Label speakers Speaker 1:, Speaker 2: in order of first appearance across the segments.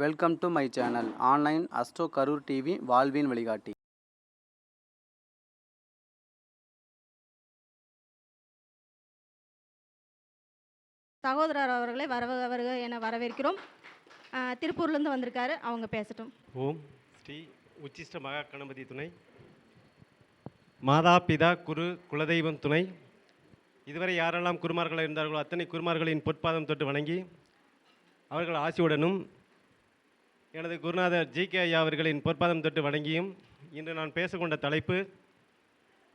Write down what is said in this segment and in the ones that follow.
Speaker 1: Welcome to my channel. Online astro Karur TV வாழ்வின் வழிகாட்டி.
Speaker 2: சகோதரர் அவர்களை வரவ வருக என வரவேற்கிறோம். திருப்பூர்லேருந்து வந்திருக்காரு. அவங்க பேசட்டும்.
Speaker 3: ஓம் ஸ்ரீ உச்சிஷ்ட மகா கணபதி துணை. மாதா பிதா குரு குலதெய்வம் துணை. இதுவரை யாரெல்லாம் குருமார்கள் இருந்தார்களோ அத்தனை குருமார்களின் பொற்பாதம் தொட்டு வணங்கி அவர்கள் ஆசியுடனும் எனது குருநாதர் ஜி கே ஐயா அவர்களின் பொற்பாதம் தொட்டு வணங்கியும் இன்று நான் பேசக்கொண்ட தலைப்பு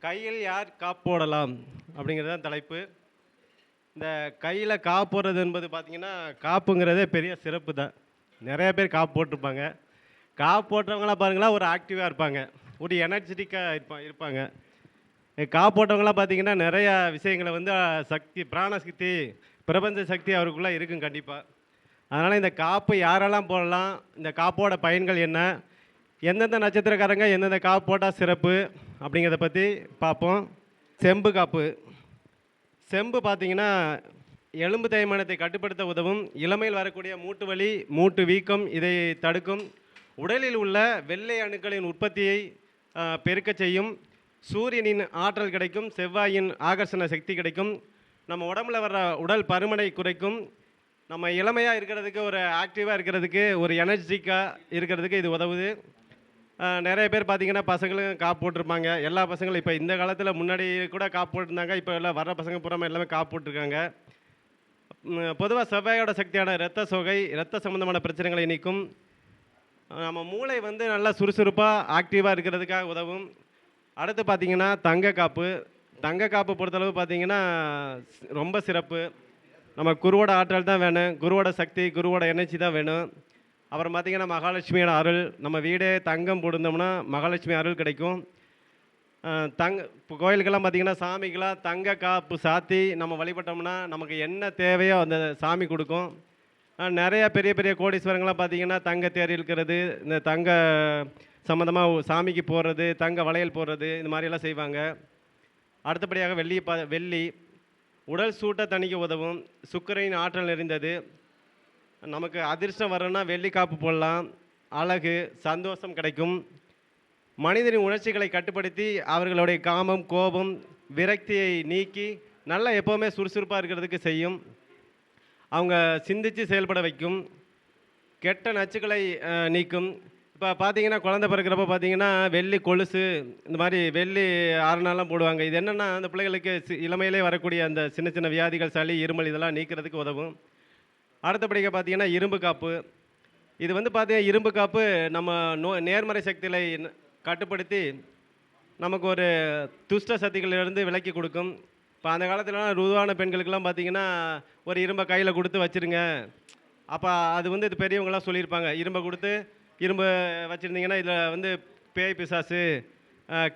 Speaker 3: கையில் யார் காப்போடலாம் அப்படிங்கிறது தான் தலைப்பு. இந்த கையில் காப்போடுறது என்பது பார்த்திங்கன்னா காப்புங்கிறதே பெரிய சிறப்பு தான். நிறைய பேர் காப்பு போட்டிருப்பாங்க. காப்பு போட்டவங்களாம் பாருங்களா ஒரு ஆக்டிவாக இருப்பாங்க. ஒரு எனர்ஜெட்டிக்காக இருப்பா இருப்பாங்க. காப்பு போட்டவங்களாம் பார்த்தீங்கன்னா நிறையா விஷயங்களை வந்து சக்தி பிராண சக்தி பிரபஞ்ச சக்தி அவருக்குள்ளே இருக்கும் கண்டிப்பாக அதனால் இந்த காப்பு யாரெல்லாம் போடலாம்? இந்த காப்போட பயன்கள் என்ன? எந்தெந்த நட்சத்திரக்காரங்க எந்தெந்த காப்பு போட்டால் சிறப்பு? அப்படிங்கிறத பற்றி பார்ப்போம். செம்பு காப்பு. செம்பு பார்த்தீங்கன்னா எலும்பு தேய்மானத்தை கட்டுப்படுத்த உதவும். இளமையில் வரக்கூடிய மூட்டு வலி மூட்டு வீக்கம் இதை தடுக்கும். உடலில் உள்ள வெள்ளை அணுக்களின் உற்பத்தியை பெருக்கச் செய்யும். சூரியனின் ஆற்றல் கிடைக்கும். செவ்வாயின் ஆகர்ஷண சக்தி கிடைக்கும். நம்ம உடம்புல வர்ற உடல் பருமனை குறைக்கும். நம்ம இளமையாக இருக்கிறதுக்கு ஒரு ஆக்டிவாக இருக்கிறதுக்கு ஒரு எனர்ஜிக்காக இருக்கிறதுக்கு இது உதவுது. நிறைய பேர் பார்த்தீங்கன்னா பசங்களும் காப்பு போட்டிருப்பாங்க. எல்லா பசங்களும் இப்போ இந்த காலத்தில் முன்னாடி கூட காப்பு போட்டிருந்தாங்க. இப்போ எல்லாம் வர்ற பசங்க பூராம எல்லாமே காப்பு போட்டிருக்காங்க. பொதுவாக செவ்வாயோட சக்தியான இரத்த சோகை இரத்த சம்மந்தமான பிரச்சனைகளை நீக்கும். நம்ம மூளை வந்து நல்லா சுறுசுறுப்பாக ஆக்டிவாக இருக்கிறதுக்காக உதவும். அடுத்து பார்த்தீங்கன்னா தங்க காப்பு. தங்க காப்பு பொறுத்தளவு பார்த்தீங்கன்னா ரொம்ப சிறப்பு. நம்ம குருவோட ஆற்றல் தான் வேணும் குருவோட சக்தி குருவோட எனர்ஜி தான் வேணும். அப்புறம் பார்த்திங்கன்னா மகாலட்சுமியோட அருள் நம்ம வீடே தங்கம் போடுந்தோம்னா மகாலட்சுமி அருள் கிடைக்கும். தங்க இப்போ கோயிலுக்கெல்லாம் பார்த்தீங்கன்னா சாமிக்கெல்லாம் தங்க காப்பு சாத்தி நம்ம வழிபட்டோம்னா நமக்கு என்ன தேவையோ அந்த சாமி கொடுக்கும். அஹ் நிறைய பெரிய பெரிய கோடீஸ்வரங்கள்லாம் பார்த்தீங்கன்னா தங்க தேர் இழுக்கிறது இந்த தங்க சம்மந்தமாக சாமிக்கு போடுறது தங்க வளையல் போடுறது இந்த மாதிரியெல்லாம் செய்வாங்க. அடுத்தபடியாக வெள்ளி பா வெள்ளி உடல் சூட்டை தணிக்க உதவும் சுக்கரையின் ஆற்றல் நிறைந்தது. நமக்கு அதிர்ஷ்டம் வரணும்னா வெள்ளி காப்பு போடலாம். அழகு சந்தோஷம் கிடைக்கும். மனிதனின் உணர்ச்சிகளை கட்டுப்படுத்தி அவர்களுடைய காமம் கோபம் விரக்தியை நீக்கி நல்லா எப்போவுமே சுறுசுறுப்பாக இருக்கிறதுக்கு செய்யும். அவங்க சிந்தித்து செயல்பட வைக்கும். கெட்ட நச்சுக்களை நீக்கும். இப்போ பார்த்தீங்கன்னா குழந்தை பிறக்கிறப்ப பார்த்தீங்கன்னா வெள்ளி கொலுசு இந்த மாதிரி வெள்ளி ஆரணாலாம் போடுவாங்க. இது என்னென்னா அந்த பிள்ளைகளுக்கு சி- இளமையிலே வரக்கூடிய அந்த சின்ன சின்ன வியாதிகள் சளி இருமல் இதெல்லாம் நீக்கிறதுக்கு உதவும். அடுத்தபடிக்க பார்த்தீங்கன்னா இரும்பு காப்பு. இது வந்து பார்த்தீங்கன்னா இரும்பு காப்பு நம்ம நோ நேர்மறை சக்திகளை கட்டுப்படுத்தி நமக்கு ஒரு துஷ்ட சக்திகளிலிருந்து விலக்கி கொடுக்கும். இப்போ அந்த காலத்துலலாம் ருதுவான பெண்களுக்கெல்லாம் பார்த்தீங்கன்னா ஒரு இரும்பை கையில் கொடுத்து வச்சிருங்க. அப்போ அது வந்து இது பெரியவங்களாம் சொல்லியிருப்பாங்க. இரும்பை கொடுத்து இரும்பு வச்சுருந்தீங்கன்னா இதில் வந்து பேய் பிசாசு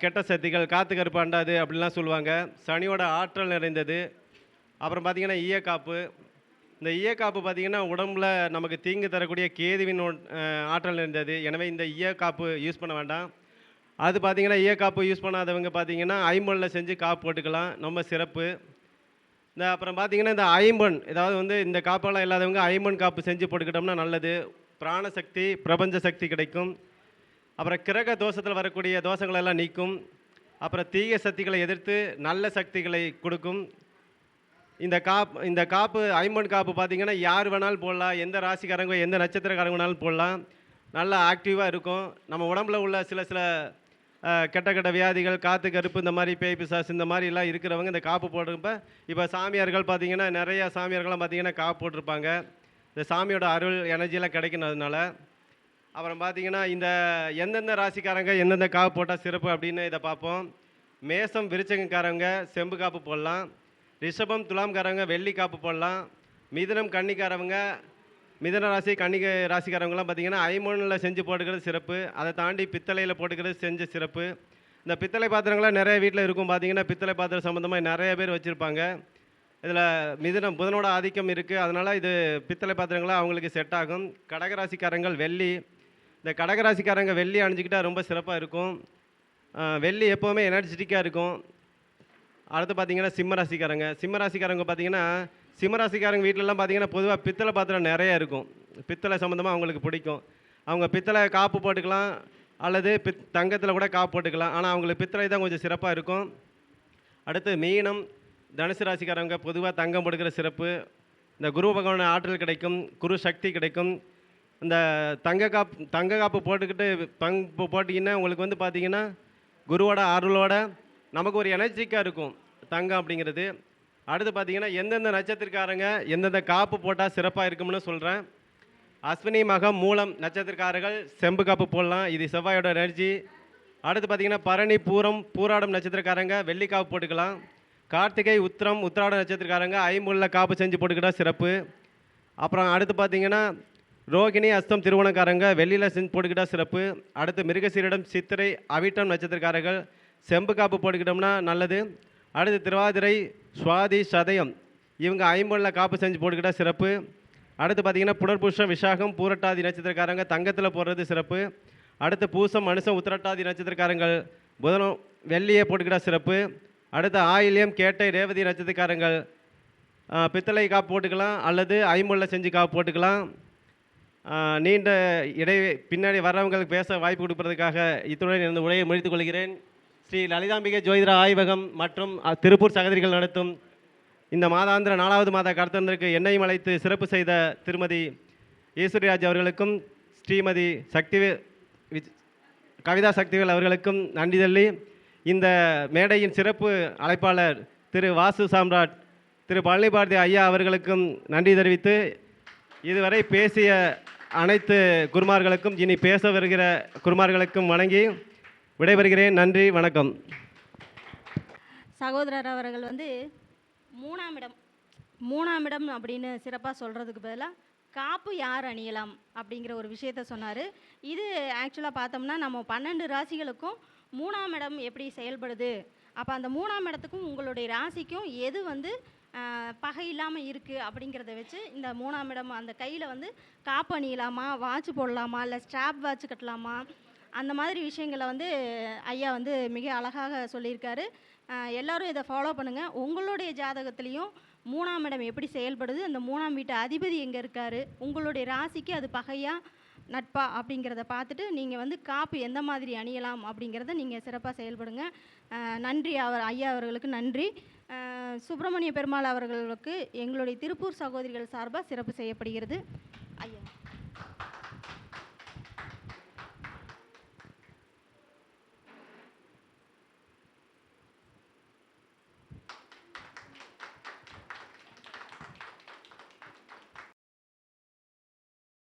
Speaker 3: கெட்ட சக்திகள் காத்து கருப்பாண்டாது அப்படிலாம் சொல்லுவாங்க. சனியோட ஆற்றல் நிறைந்தது. அப்புறம் பார்த்தீங்கன்னா ஈயக்காப்பு. இந்த ஈயக்காப்பு பார்த்தீங்கன்னா உடம்புல நமக்கு தீங்கு தரக்கூடிய கேதுவின் ஆற்றல் நிறைந்தது. எனவே இந்த ஈயக்காப்பு யூஸ் பண்ண வேண்டாம். அது பார்த்தீங்கன்னா ஈயக்காப்பு யூஸ் பண்ணாதவங்க பார்த்தீங்கன்னா ஐம்பனில் செஞ்சு காப்பு போட்டுக்கலாம். ரொம்ப சிறப்பு. இந்த அப்புறம் பார்த்தீங்கன்னா இந்த ஐம்பன் ஏதாவது வந்து இந்த காப்பெல்லாம் இல்லாதவங்க ஐம்பன் காப்பு செஞ்சு போட்டுக்கிட்டோம்னா நல்லது. பிராணசக்தி பிரபஞ்ச சக்தி கிடைக்கும். அப்புறம் கிரக தோஷத்தில் வரக்கூடிய தோஷங்களெல்லாம் நீக்கும். அப்புறம் தீய சக்திகளை எதிர்த்து நல்ல சக்திகளை கொடுக்கும். இந்த காப் இந்த காப்பு ஐம்பன் காப்பு பார்த்தீங்கன்னா யார் வேணாலும் போடலாம். எந்த ராசிக்காரங்க எந்த நட்சத்திரக்காரங்க வேணாலும் போடலாம். நல்லா ஆக்டிவாக இருக்கும். நம்ம உடம்புல உள்ள சில சில கெட்ட கெட்ட வியாதிகள் காற்று கருப்பு இந்த மாதிரி பேய் பிசாசு இந்த மாதிரி எல்லாம் இருக்கிறவங்க இந்த காப்பு போடுறப்ப இப்போ சாமியார்கள் பார்த்தீங்கன்னா நிறையா சாமியார்கள்லாம் பார்த்திங்கன்னா காப்பு போட்டிருப்பாங்க. இந்த சாமியோட அருள் எனர்ஜியெலாம் கிடைக்கினதுனால அப்புறம் பார்த்தீங்கன்னா இந்த எந்தெந்த ராசிக்காரங்க எந்தெந்த காப்பு போட்டால் சிறப்பு அப்படின்னு இதை பார்ப்போம். மேசம் விருச்சகக்காரங்க செம்பு காப்பு போடலாம். ரிஷபம் துலாம்காரங்க வெள்ளி காப்பு போடலாம். மிதுனம் கன்னிக்காரவங்க மிதன ராசி கன்னிகை ராசிக்காரவங்களாம் பார்த்தீங்கன்னா ஐமோனில் செஞ்சு போட்டுக்கிறது சிறப்பு. அதை தாண்டி பித்தளையில் போட்டுக்கிறது செஞ்ச சிறப்பு. இந்த பித்தளை பாத்திரங்கள்லாம் நிறைய வீட்டில் இருக்கும். பார்த்தீங்கன்னா பித்தளை பாத்திரம் சம்மந்தமாக நிறைய பேர் வச்சுருப்பாங்க. இதில் மிதுனம் புதனோட ஆதிக்கம் இருக்குது அதனால் இது பித்தளை பாத்திரங்களாக அவங்களுக்கு செட் ஆகும். கடகராசிக்காரங்கள் வெள்ளி. இந்த கடகராசிக்காரங்க வெள்ளி அணிஞ்சிக்கிட்டால் ரொம்ப சிறப்பாக இருக்கும். வெள்ளி எப்போவுமே எனர்ஜெட்டிக்காக இருக்கும். அடுத்து பார்த்தீங்கன்னா சிம்ம ராசிக்காரங்க சிம்ம ராசிக்காரங்க பார்த்தீங்கன்னா சிம்ம ராசிக்காரங்க வீட்டிலலாம் பார்த்தீங்கன்னா பொதுவாக பித்தளை பாத்திரம் நிறைய இருக்கும். பித்தளை சம்மந்தமாக அவங்களுக்கு பிடிக்கும். அவங்க பித்தளை காப்பு போட்டுக்கலாம். அல்லது பித் தங்கத்தில் கூட காப்பு போட்டுக்கலாம். ஆனால் அவங்களுக்கு பித்தளை தான் கொஞ்சம் சிறப்பாக இருக்கும். அடுத்து மீனம். தனுசு ராசிக்காரவங்க பொதுவாக தங்கம் போடுக்கிற சிறப்பு. இந்த குரு பகவான ஆற்றல் கிடைக்கும் குரு சக்தி கிடைக்கும். இந்த தங்க காப்பு தங்க காப்பு போட்டுக்கிட்டு பங் போட்டிங்கன்னா உங்களுக்கு வந்து பார்த்தீங்கன்னா குருவோட அருளோட நமக்கு ஒரு எனர்ஜிக்காக இருக்கும் தங்கம் அப்படிங்கிறது. அடுத்து பார்த்தீங்கன்னா எந்தெந்த நட்சத்திரக்காரங்க எந்தெந்த காப்பு போட்டால் சிறப்பாக இருக்கும்னு சொல்கிறேன் அஸ்வினி மகம் மூலம் நட்சத்திரக்காரர்கள் செம்பு காப்பு போடலாம் இது செவ்வாயோட எனர்ஜி. அடுத்து பார்த்தீங்கன்னா பரணி பூரம் பூராடம் நட்சத்திரக்காரங்க வெள்ளி காப்பு போட்டுக்கலாம். கார்த்திகை உத்திரம் உத்திராட நட்சத்திரக்காரங்க ஐம்புள்ள காப்பு செஞ்சு போட்டுக்கிட்டா சிறப்பு. அப்புறம் அடுத்து பார்த்தீங்கன்னா ரோகிணி அஸ்தம் திருவணக்காரங்க வெள்ளியில் செஞ்சு போட்டுக்கிட்டா சிறப்பு. அடுத்து மிருகசீரிடம் சித்திரை அவிட்டம் நட்சத்திரக்காரர்கள் செம்பு காப்பு போட்டுக்கிட்டோம்னா நல்லது. அடுத்து திருவாதிரை சுவாதி சதயம் இவங்க ஐம்பொன்னில் காப்பு செஞ்சு போட்டுக்கிட்டா சிறப்பு. அடுத்து பார்த்தீங்கன்னா புனர்புஷம் விசாகம் பூரட்டாதி நட்சத்திரக்காரங்க தங்கத்தில் போடுறது சிறப்பு. அடுத்து பூசம் மனுஷம் உத்திரட்டாதி நட்சத்திரக்காரங்கள் புதனம் வெள்ளியை போட்டுக்கிட்டா சிறப்பு. அடுத்து ஆயில்யம் கேட்டை ரேவதி நட்சத்திரக்காரங்கள் பித்தளை காப்பு போட்டுக்கலாம் அல்லது ஐமுள்ள செஞ்சு காப்பு போட்டுக்கலாம். நீண்ட இடை பின்னாடி வர்றவங்களுக்கு பேச வாய்ப்பு கொடுப்பதற்காக இத்துடன் எனது உரையை முடித்துக் கொள்கிறேன். ஸ்ரீ லலிதாம்பிகை ஜோதிட ஆய்வகம் மற்றும் திருப்பூர் சகோதரிகள் நடத்தும் இந்த மாதாந்திர நாலாவது மாத கருத்தந்திற்கு என்னையும் அழைத்து சிறப்பு செய்த திருமதி ஈஸ்வரிராஜ் அவர்களுக்கும் ஸ்ரீமதி சக்தி கவிதா சக்திவேல் அவர்களுக்கும் நன்றி தள்ளி இந்த மேடையின் சிறப்பு அழைப்பாளர் திரு வாசு சாம்ராட் திரு பழனி பாரதி ஐயா அவர்களுக்கும் நன்றி தெரிவித்து இதுவரை பேசிய அனைத்து குருமார்களுக்கும் இனி பேச வருகிற குருமார்களுக்கும் வணங்கி விடைபெறுகிறேன். நன்றி வணக்கம்.
Speaker 2: சகோதரர் அவர்கள் வந்து மூணாம் இடம் மூணாம் இடம் அப்படின்னு சிறப்பாக சொல்கிறதுக்கு பதிலாக காப்பு யார் அணியலாம் அப்படிங்கிற ஒரு விஷயத்த சொன்னார். இது ஆக்சுவலாக பார்த்தோம்னா நம்ம பன்னெண்டு ராசிகளுக்கும் மூணாம் இடம் எப்படி செயல்படுது? அப்போ அந்த மூணாம் இடத்துக்கும் உங்களுடைய ராசிக்கும் எது வந்து பகை இல்லாமல் இருக்குது அப்படிங்கிறத வச்சு இந்த மூணாம் இடம் அந்த கையில் வந்து காப்பு அணியலாமா வாட்ச் போடலாமா இல்லை ஸ்ட்ராப் வாட்ச் கட்டலாமா? அந்த மாதிரி விஷயங்களை வந்து ஐயா வந்து மிக அழகாக சொல்லியிருக்காரு. எல்லோரும் எல்லாரும் இதை ஃபாலோ பண்ணுங்கள் உங்களுடைய ஜாதகத்துலேயும் மூணாம் இடம் எப்படி செயல்படுது? அந்த மூணாம் வீட்டு அதிபதி எங்கே இருக்காரு? உங்களுடைய ராசிக்கு அது பகையாக நட்பா அப்படிங்கிறத பார்த்துட்டு நீங்கள் வந்து காப்பு எந்த மாதிரி அணியலாம் அப்படிங்கிறத நீங்கள் சிறப்பாக செயல்படுங்க. நன்றி அவர் ஐயா அவர்களுக்கு நன்றி. சுப்பிரமணிய பெருமாள் அவர்களுக்கு எங்களுடைய திருப்பூர் சகோதரிகள் சார்பாக சிறப்பு செய்யப்படுகிறது.